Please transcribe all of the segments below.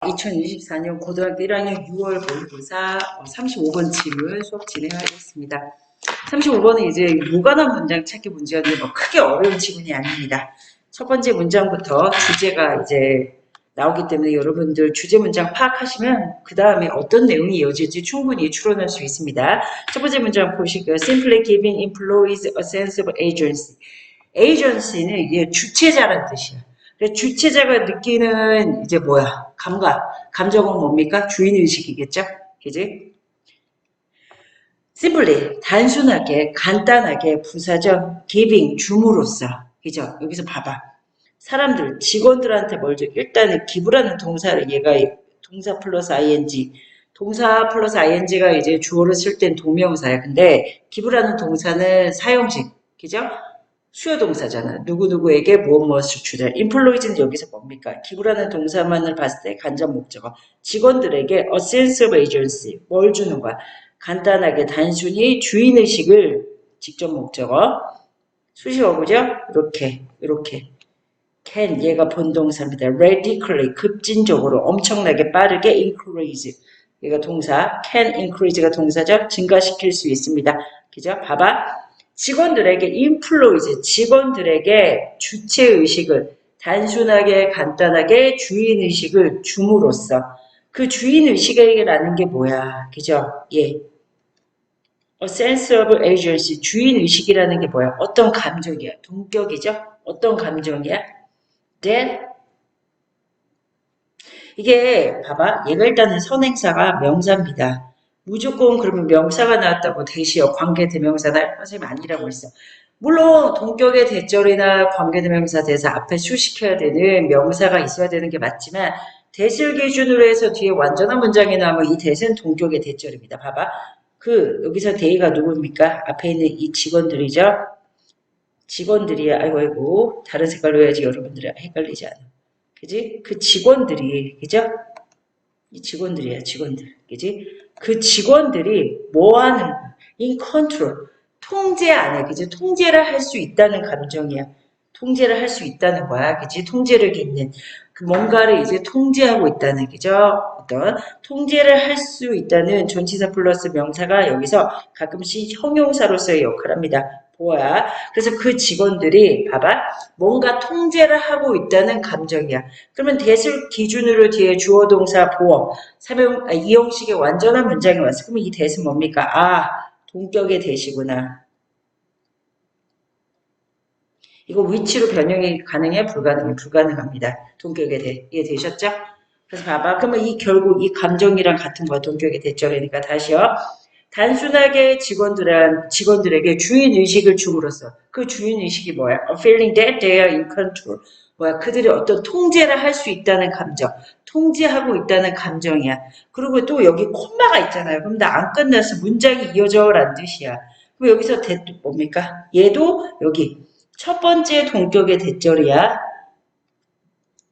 2024년 고등학교 1학년 6월 모의고사 35번 질문 수업 진행하겠습니다. 35번은 이제 무관한 문장 찾기 문제였는데 뭐 크게 어려운 지문이 아닙니다. 첫 번째 문장부터 주제가 이제 나오기 때문에 여러분들 주제 문장 파악하시면 그 다음에 어떤 내용이 이어질지 충분히 추론할 수 있습니다. 첫 번째 문장 보시고요. Simply giving employees a sense of agency. agency는 이게 주체자라는 뜻이야. 주체자가 느끼는 이제 뭐야? 감각. 감정은 뭡니까? 주인의식이겠죠? 그지? simply, 단순하게, 간단하게, 부사적, giving, 줌으로써. 그죠? 여기서 봐봐. 사람들, 직원들한테 뭘 줘? 일단은 기부라는 동사를 얘가 동사 플러스 ing. 동사 플러스 ing가 이제 주어를 쓸 땐 동명사야. 근데 기부라는 동사는 사용식. 그죠? 수요 동사잖아. 누구누구에게 무엇 무엇을 주다. 인플로이즈는 여기서 뭡니까? 기부라는 동사만을 봤을 때 간접 목적어. 직원들에게 a sense of agency. 뭘 주는 거야? 간단하게 단순히 주인의식을 직접 목적어. 수식어 그죠? 이렇게 이렇게. can 얘가 본동사입니다. radically 급진적으로 엄청나게 빠르게 increase 얘가 동사 can increase가 동사죠. 증가시킬 수 있습니다. 그죠? 봐봐. 직원들에게 인플로이즈, 직원들에게 주체의식을 단순하게 간단하게 주인의식을 줌으로써 그 주인의식이라는 게 뭐야? 그죠? 예. A sense of agency, 주인의식이라는 게 뭐야? 어떤 감정이야? 동격이죠? 어떤 감정이야? that 이게 봐봐. 얘가 일단은 선행사가 명사입니다. 무조건 그러면 명사가 나왔다고 대시어 관계 대명사나 선생님 아니라고 했어. 물론 동격의 대절이나 관계 대명사 대사 앞에 수식해야 되는 명사가 있어야 되는 게 맞지만 대실 기준으로 해서 뒤에 완전한 문장이 나오면 이 대세는 동격의 대절입니다. 봐봐. 그 여기서 대의가 누굽니까? 앞에 있는 이 직원들이죠. 직원들이 아이고 아이고 다른 색깔로 해야지 여러분들이 헷갈리지 않아. 그지? 그 직원들이 그죠? 이 직원들이야 직원들. 그지? 그 직원들이 뭐 하는 거야? in control. 통제 안에, 그지? 통제를 할 수 있다는 감정이야. 통제를 할 수 있다는 거야. 그지? 통제를 갖는. 그 뭔가를 이제 통제하고 있다는, 그죠? 어떤 통제를 할 수 있다는 전치사 플러스 명사가 여기서 가끔씩 형용사로서의 역할을 합니다. 보아야. 그래서 그 직원들이, 봐봐. 뭔가 통제를 하고 있다는 감정이야. 그러면 대술 기준으로 뒤에 주어 동사 보어 사명 아, 이형식의 완전한 문장이 왔어. 그러면 이 대는 뭡니까? 아 동격의 대시구나. 이거 위치로 변형이 가능해? 불가능해? 불가능합니다. 동격의 대. 이해 되셨죠? 그래서 봐봐. 그러면 이 결국 이 감정이랑 같은 거야. 동격의 대절이니까 다시요. 단순하게 직원들한, 직원들에게 주인의식을 줌으로써 그 주인의식이 뭐야? Feeling that they are in control. 뭐야? 그들이 어떤 통제를 할 수 있다는 감정. 통제하고 있다는 감정이야. 그리고 또 여기 콤마가 있잖아요. 그럼 나 안 끝나서 문장이 이어져라는 뜻이야. 그럼 여기서 대 뭡니까? 얘도 여기 첫 번째 동격의 대절이야.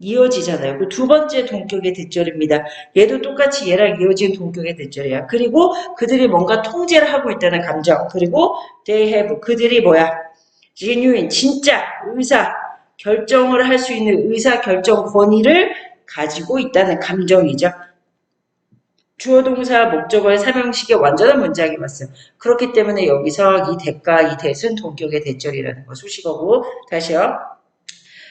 이어지잖아요. 그 두 번째 동격의 대절입니다. 얘도 똑같이 얘랑 이어진 동격의 대절이야. 그리고 그들이 뭔가 통제를 하고 있다는 감정. 그리고 they have 그들이 뭐야? genuine 진짜 의사 결정을 할 수 있는 의사 결정 권위를 가지고 있다는 감정이죠. 주어 동사 목적어의 삼형식의 완전한 문장이 왔어요. 그렇기 때문에 여기서 이 대가 이 대은 동격의 대절이라는 거 수식어고 다시요.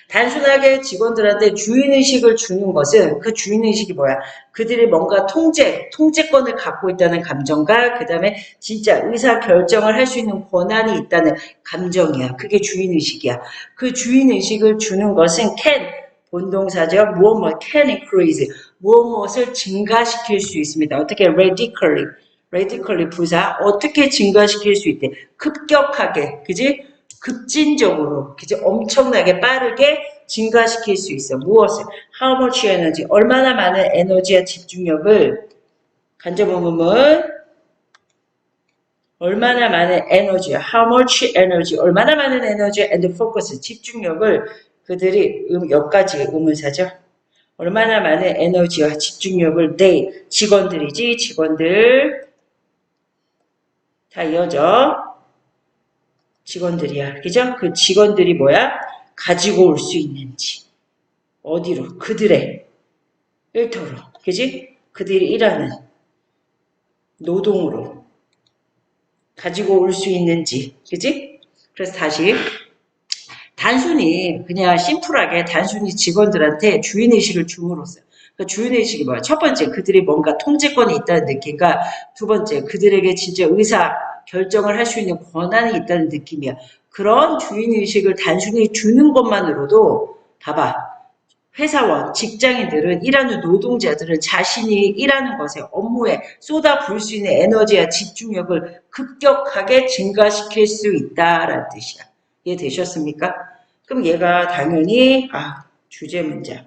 단순하게 직원들한테 주인의식을 주는 것은 그 주인의식이 뭐야? 그들이 뭔가 통제, 통제권을 갖고 있다는 감정과 그 다음에 진짜 의사 결정을 할 수 있는 권한이 있다는 감정이야. 그게 주인의식이야. 그 주인의식을 주는 것은 can, 본동사죠. 무엇 무엇 can increase, 무엇 무엇을 증가시킬 수 있습니다. 어떻게 radically, radically 부사 어떻게 증가시킬 수 있대? 급격하게, 그지? 급진적으로? 엄청나게 빠르게 증가시킬 수 있어. 무엇을? How much energy? 얼마나 많은 에너지와 집중력을 간접음음은 얼마나 많은 에너지, how much energy, 얼마나 많은 에너지 and focus, 집중력을 그들이 음, 여기까지 의문사죠. 얼마나 많은 에너지와 집중력을 they, 직원들이지, 직원들 다 이어져. 직원들이야. 그죠? 그 직원들이 뭐야? 가지고 올 수 있는지. 어디로? 그들의. 일터로, 그지? 그들이 일하는 노동으로 가지고 올 수 있는지, 그지? 그래서 다시 단순히 그냥 심플하게 단순히 직원들한테 주인의식을 줌으로써 그 주인의식이 뭐야? 첫 번째 그들이 뭔가 통제권이 있다는 느낌과 두 번째 그들에게 진짜 의사 결정을 할 수 있는 권한이 있다는 느낌이야. 그런 주인의식을 단순히 주는 것만으로도 봐봐. 회사원, 직장인들은 일하는 노동자들은 자신이 일하는 것에 업무에 쏟아 부을 수 있는 에너지와 집중력을 급격하게 증가시킬 수 있다라는 뜻이야. 이해되셨습니까? 그럼 얘가 당연히 아 주제 문장.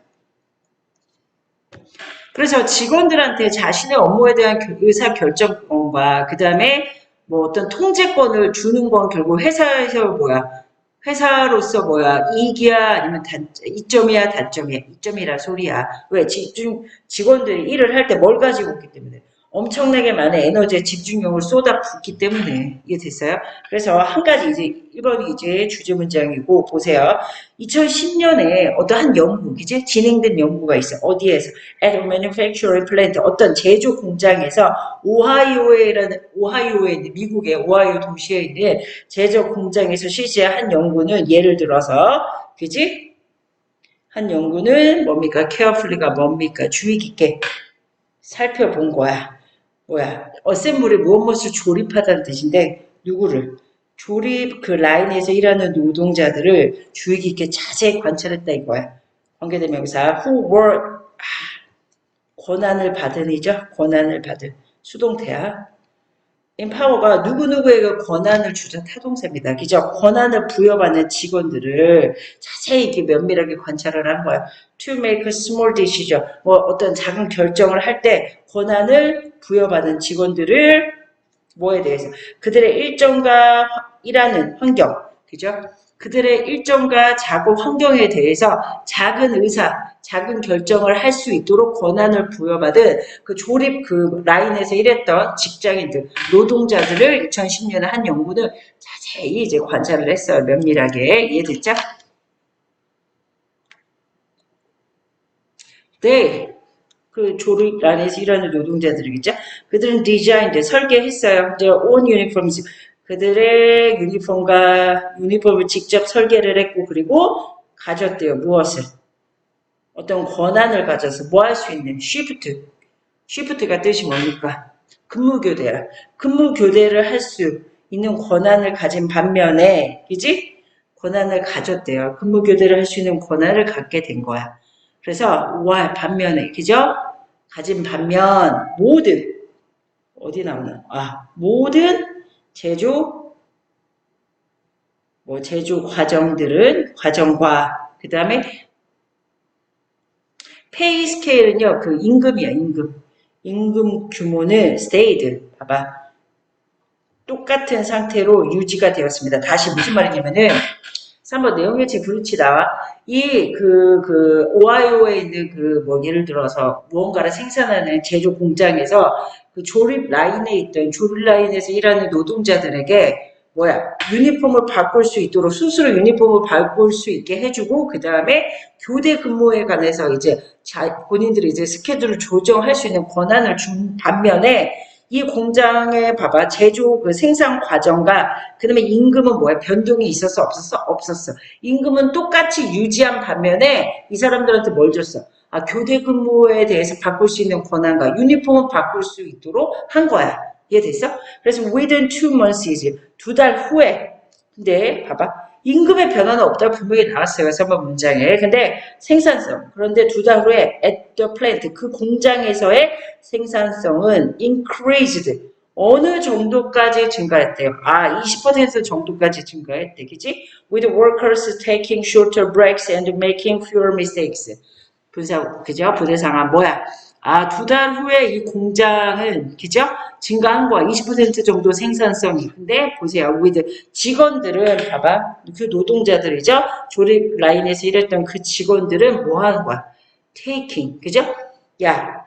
그래서 직원들한테 자신의 업무에 대한 의사 결정권과 그 다음에 뭐 어떤 통제권을 주는 건 결국 회사에서 뭐야? 회사로서 뭐야? 이익이야? 아니면 단 이점이야? 단점이야? 이점이라 소리야. 왜? 집중 직원들이 일을 할 때 뭘 가지고 있기 때문에 엄청나게 많은 에너지에 집중력을 쏟아붓기 때문에 이게 됐어요. 그래서 한 가지 이제 1번이 이제 주제 문장이고 보세요. 2010년에 어떤 한 연구, 이제 진행된 연구가 있어. 요 어디에서? At a manufacturing plant, 어떤 제조 공장에서 오하이오에라는 오하이오에 있는 미국의 오하이오 도시에 있는 제조 공장에서 실시한 한 연구는 예를 들어서, 그지? 한 연구는 뭡니까? carefully가 뭡니까? 주의 깊게 살펴본 거야. 뭐야 어셈블에 무엇 무엇을 조립하다는 뜻인데 누구를 조립 그 라인에서 일하는 노동자들을 주의 깊게 자세히 관찰했다 이거야. 관계대명사 who were 아, 권한을 받은 이죠. 권한을 받은 수동태야. Empower가 누구누구에게 권한을 주자 타동사입니다. 그죠? 권한을 부여받는 직원들을 자세히 이렇게 면밀하게 관찰을 한 거야. to make a small decision. 뭐 어떤 작은 결정을 할 때 권한을 부여받은 직원들을 뭐에 대해서 그들의 일정과 일하는 환경, 그죠? 그들의 일정과 작업 환경에 대해서 작은 의사, 작은 결정을 할 수 있도록 권한을 부여받은 그 조립 그 라인에서 일했던 직장인들, 노동자들을 2010년에 한 연구는 자세히 이제 관찰을 했어요. 면밀하게. 이해됐죠? 네. 그 조립 안에서 일하는 노동자들이겠죠. 그들은 디자인, 설계했어요. their own. 그들의 유니폼과 유니폼을 직접 설계를 했고 그리고 가졌대요. 무엇을? 어떤 권한을 가져서 뭐 할 수 있는 쉬프트. 쉬프트가 뜻이 뭡니까? 근무교대야. 근무교대를 할 수 있는 권한을 가진 반면에, 그지? 권한을 가졌대요. 근무교대를 할 수 있는 권한을 갖게 된 거야. 그래서 와 반면에 그죠? 가진 반면 모든 어디 나오나? 아 모든 제조 뭐 제조 과정들은 과정과 그 다음에 페이 스케일은요 그 임금이야 임금. 임금 규모는 stayed. 봐봐. 똑같은 상태로 유지가 되었습니다. 다시 무슨 말이냐면은 3번 내용일치 브루치 나와 이그 그 오하이오에 있는 그 뭐 예를 들어서 무언가를 생산하는 제조 공장에서 그 조립 라인에 있던 조립 라인에서 일하는 노동자들에게 뭐야 유니폼을 바꿀 수 있도록 스스로 유니폼을 바꿀 수 있게 해주고 그 다음에 교대 근무에 관해서 이제 자, 본인들이 이제 스케줄을 조정할 수 있는 권한을 준 반면에 이 공장에 봐봐 제조 그 생산 과정과 그다음에 임금은 뭐야? 변동이 있었어 없었어? 없었어. 임금은 똑같이 유지한 반면에 이 사람들한테 뭘 줬어? 아 교대 근무에 대해서 바꿀 수 있는 권한과 유니폼을 바꿀 수 있도록 한 거야. 이해됐어? 그래서 within two months 두달 후에. 근데 봐봐 임금의 변화는 없다고 분명히 나왔어요. 3번 문장에. 근데 생산성. 그런데 두 달 후에 at the plant 그 공장에서의 생산성은 increased. 어느 정도까지 증가했대요? 아, 20% 정도까지 증가했대. 그지? With workers taking shorter breaks and making fewer mistakes. 분사, 그죠? 부대상아, 뭐야? 아, 두 달 후에 이 공장은, 그죠? 증가한 거야. 20% 정도 생산성이. 근데 보세요. with 직원들은, 봐봐. 그 노동자들이죠? 조립 라인에서 일했던 그 직원들은 뭐 하는 거야? taking. 그죠? 야,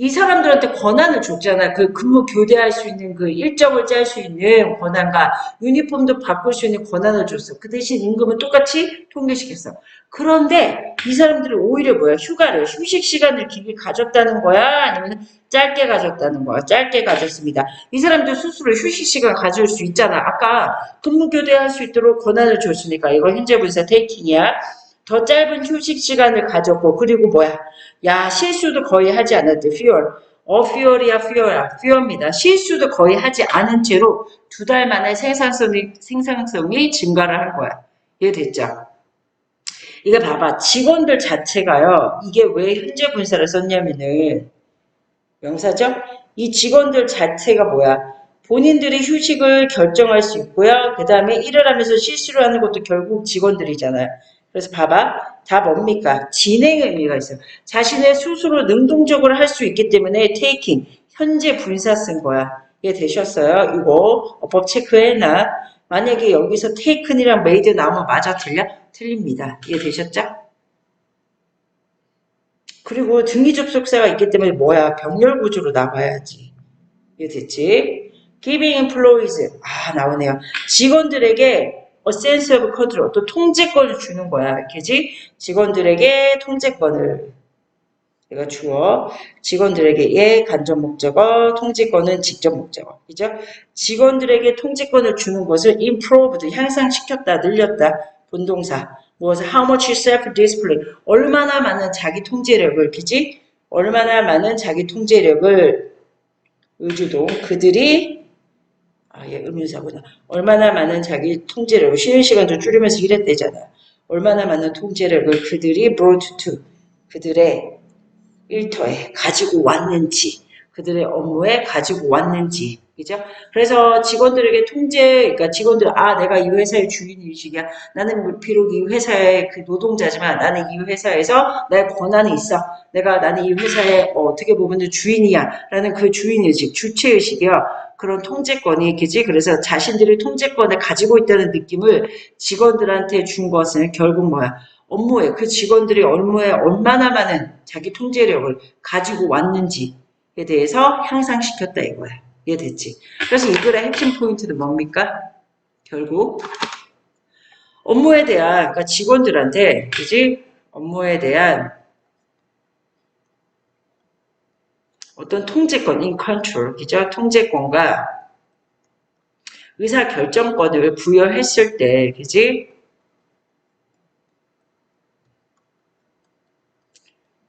이 사람들한테 권한을 줬잖아. 그 근무 교대할 수 있는 그 일정을 짤 수 있는 권한과 유니폼도 바꿀 수 있는 권한을 줬어. 그 대신 임금은 똑같이 통일시켰어. 그런데 이 사람들이 오히려 뭐야? 휴가를, 휴식 시간을 길게 가졌다는 거야? 아니면 짧게 가졌다는 거야? 짧게 가졌습니다. 이 사람들 스스로 휴식 시간 가질 수 있잖아. 아까 근무 교대할 수 있도록 권한을 줬으니까 이거 현재 분사 테이킹이야. 더 짧은 휴식 시간을 가졌고 그리고 뭐야? 야 실수도 거의 하지 않았대. fewer. 어 fewer이야 fewer야. fewer입니다. 실수도 거의 하지 않은 채로 두 달 만에 생산성이 생산성이 증가를 한 거야. 이해됐죠? 이거 봐봐. 직원들 자체가요. 이게 왜 현재 분사를 썼냐면은 명사죠? 이 직원들 자체가 뭐야? 본인들이 휴식을 결정할 수 있고요. 그 다음에 일을 하면서 실수를 하는 것도 결국 직원들이잖아요. 그래서 봐봐. 다 뭡니까? 진행 의미가 있어요. 자신의 스스로 능동적으로 할 수 있기 때문에 taking, 현재 분사 쓴 거야. 이해 되셨어요? 이거 어법 체크해놔. 만약에 여기서 taken이랑 made 나오면 맞아 틀려? 틀립니다. 이해 되셨죠? 그리고 등기 접속사가 있기 때문에 뭐야? 병렬 구조로 나와야지. 이해 됐지? giving employees 아 나오네요. 직원들에게 sense of control 또 통제권을 주는 거야. 그지? 직원들에게 통제권을 내가 주어 직원들에게 예 간접 목적어 통제권은 직접 목적어 그죠? 직원들에게 통제권을 주는 것을 improved 향상시켰다 늘렸다 본동사 무엇을 how much self discipline 얼마나 많은 자기 통제력을 그지? 얼마나 많은 자기 통제력을 의주동 그들이 아, 예, 의문사구나. 얼마나 많은 자기 통제력을 쉬는 시간도 줄이면서 일했대잖아. 얼마나 많은 통제력을 그들이 brought to 그들의 일터에 가지고 왔는지, 그들의 업무에 가지고 왔는지, 그죠? 그래서 직원들에게 통제, 그러니까 직원들, 아, 내가 이 회사의 주인 의식이야. 나는 비록 이 회사의 그 노동자지만 나는 이 회사에서 나의 권한이 있어. 내가 나는 이 회사의 어, 떻게 보면 주인이야. 라는 그 주인 의식, 주체 의식이야. 그런 통제권이 있겠지. 그래서 자신들이 통제권을 가지고 있다는 느낌을 직원들한테 준 것은 결국 뭐야? 업무에 그 직원들이 업무에 얼마나 많은 자기 통제력을 가지고 왔는지에 대해서 향상시켰다 이거야. 이해됐지? 그래서 이 글의 핵심 포인트는 뭡니까? 결국 업무에 대한 그러니까 직원들한테 그지 업무에 대한 어떤 통제권, in control, 그죠? 통제권과 의사 결정권을 부여했을 때, 그지?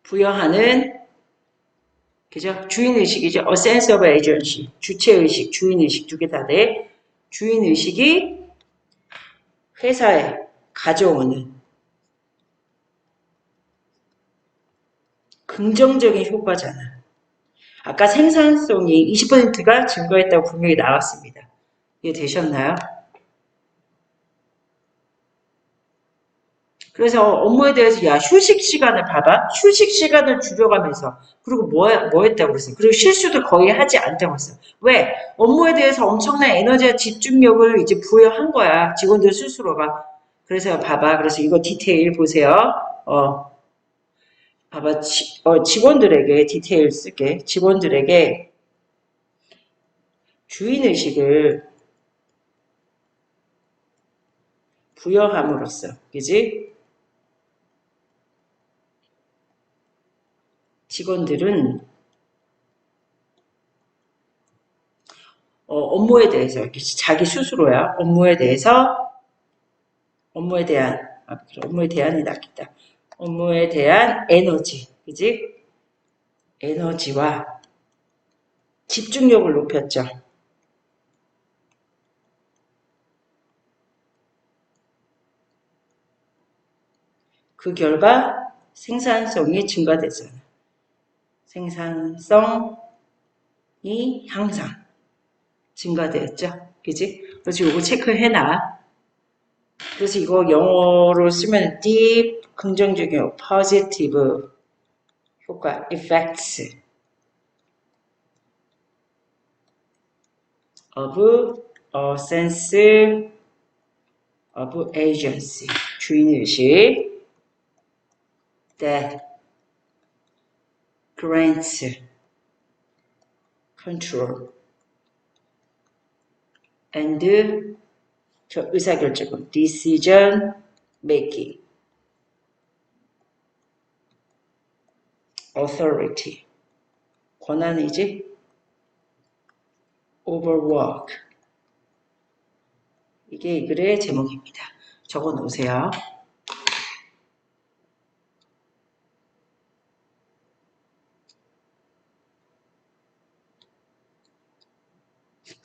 부여하는 그죠? 주인의식이죠. A sense of agency. 주체의식, 주인의식 두 개 다 돼. 주인의식이 회사에 가져오는 긍정적인 효과잖아. 아까 생산성이 20%가 증가했다고 분명히 나왔습니다. 이해 되셨나요? 그래서 업무에 대해서 야 휴식 시간을 봐봐. 휴식 시간을 줄여가면서. 그리고 뭐, 뭐 했다고 그랬어 그리고 실수도 거의 하지 않다고 했어 왜? 업무에 대해서 엄청난 에너지와 집중력을 이제 부여한 거야. 직원들 스스로가. 그래서 봐봐. 그래서 이거 디테일 보세요. 어. 봐봐. 지, 어, 직원들에게 디테일 쓸게. 직원들에게 주인의식을 부여함으로써. 그지 직원들은 어, 업무에 대해서 자기 스스로야 업무에 대해서 업무에 대한 아, 업무에 대한이 낫겠다. 업무에 대한 에너지, 그지? 에너지와 집중력을 높였죠. 그 결과 생산성이 증가되잖아. 생산성이 향상 증가되었죠. 그지? 그래서 이거 체크해놔. 그래서 이거 영어로 쓰면 deep 긍정적인 positive 효과 effects of a sense of agency 주인의식 that grants control and 저 의사결정 decision making authority 권한이지 overwork 이게 이 글의 제목입니다. 적어 놓으세요.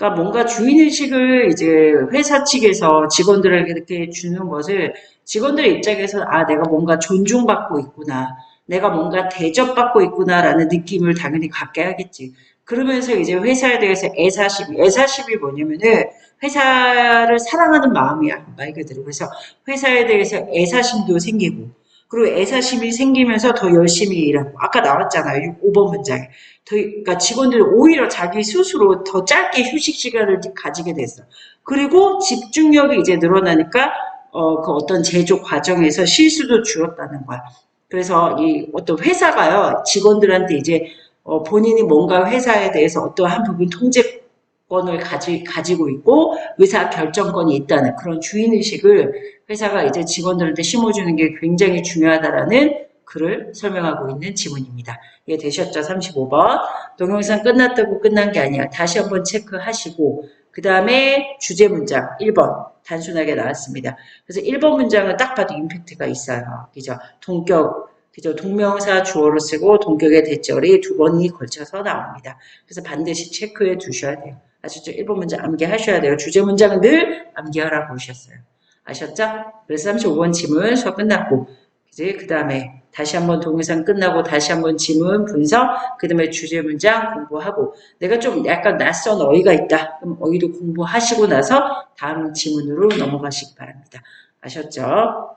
그러니까 뭔가 주인의식을 이제 회사 측에서 직원들에게 이렇게 주는 것을 직원들의 입장에서 아, 내가 뭔가 존중받고 있구나. 내가 뭔가 대접받고 있구나라는 느낌을 당연히 갖게 하겠지. 그러면서 이제 회사에 대해서 애사심, 애사심이 뭐냐면은 회사를 사랑하는 마음이야. 말 그대로. 그래서 회사에 대해서 애사심도 생기고, 그리고 애사심이 생기면서 더 열심히 일하고, 아까 나왔잖아요. 5번 문장에. 더, 그러니까 직원들이 오히려 자기 스스로 더 짧게 휴식 시간을 가지게 됐어. 그리고 집중력이 이제 늘어나니까, 어, 그 어떤 제조 과정에서 실수도 줄었다는 거야. 그래서 이 어떤 회사가요, 직원들한테 이제 어, 본인이 뭔가 회사에 대해서 어떠한 부분 통제 권을 가지, 가지고 있고 의사 결정권이 있다는 그런 주인의식을 회사가 이제 직원들한테 심어주는 게 굉장히 중요하다라는 글을 설명하고 있는 지문입니다. 이해 되셨죠? 35번. 동영상 끝났다고 끝난 게 아니야. 다시 한번 체크하시고 그 다음에 주제 문장 1번 단순하게 나왔습니다. 그래서 1번 문장은 딱 봐도 임팩트가 있어요. 그죠? 동격 그죠? 동명사 주어로 쓰고 동격의 대절이 두 번이 걸쳐서 나옵니다. 그래서 반드시 체크해 두셔야 돼요. 아시죠? 1번 문장 암기하셔야 돼요. 주제 문장은 늘 암기하라고 보셨어요. 아셨죠? 그래서 35번 지문 수업 끝났고 이제 그 다음에 다시 한번 동영상 끝나고 다시 한번 지문 분석 그 다음에 주제 문장 공부하고 내가 좀 약간 낯선 어휘가 있다. 그럼 어휘도 공부하시고 나서 다음 지문으로 넘어가시기 바랍니다. 아셨죠?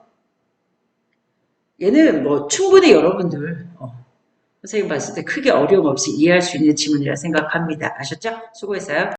얘는 뭐 충분히 여러분들 어, 선생님 봤을 때 크게 어려움 없이 이해할 수 있는 지문이라 생각합니다. 아셨죠? 수고했어요.